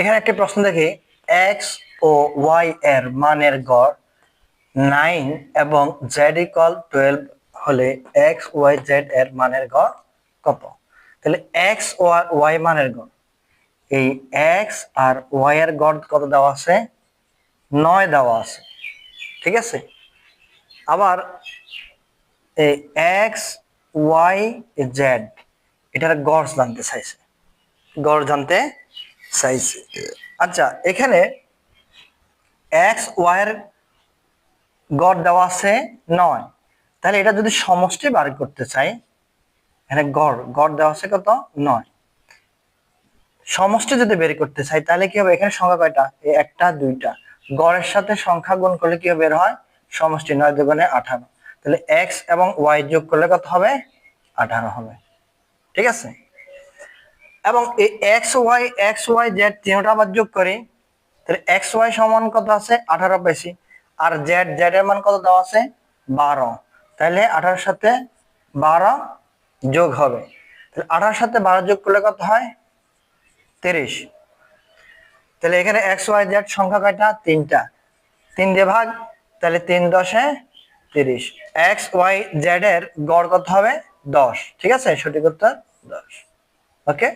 এখানে একটা প্রশ্ন দেখি। এক্স ও ওয়াই এর মানের গড় নাইন এবং জেড ইকুয়াল টুয়েলভ হলে এক্স ওয়াই জেড এর মানের গড় কত? তাহলে এক্স ওয়াই মানের গড়। এই এক্স আর ওয়াই এর গড় কত দেওয়া আছে? নয় দেওয়া আছে। ঠিক আছে? আবার এই এক্স ওয়াই জেড এটার গড় জানতে চাইছে। গড় জানতে চাইছে আচ্ছা এখানে এক্স ওয়াই এর গড় দেওয়া আছে নয়। তাহলে এটা যদি সমষ্টি বার করতে চাই, এখানে গড় গড় দেওয়া আছে কত? নয়। সমষ্টি যদি বের করতে চাই, তাহলে কি হবে? এখানে সংখ্যা কয়টা? একটা, দুইটা। গড়ের সাথে সংখ্যা গুণ করলে কি বের হয় সমষ্টি নয় দুগুণে আঠারো। তাহলে এক্স এবং ওয়াই যোগ করলে কত হবে? আঠারো হবে। ঠিক আছে? এবং এই X Y X Y Z তিনটা আবার যোগ করি, তাহলে এক্স ওয়াই সমান কত আছে? আঠারো বেশি। আর জেড জেড এর মান কত দেওয়া আছে? বারো। তাহলে আঠারোর সাথে বারো যোগ হবে। তাহলে আঠারোর সাথে বারো যোগ করলে কত হয়? তিরিশ। তাহলে এখানে এক্স ওয়াই, জেড সংখ্যা কয়টা? তিনটা। তিন দিয়ে ভাগ, তাহলে তিন দশে তিরিশ। এক্স ওয়াই জেড এর গড় কত হবে? দশ। ঠিক আছে? সঠিক উত্তর দশ। ওকে?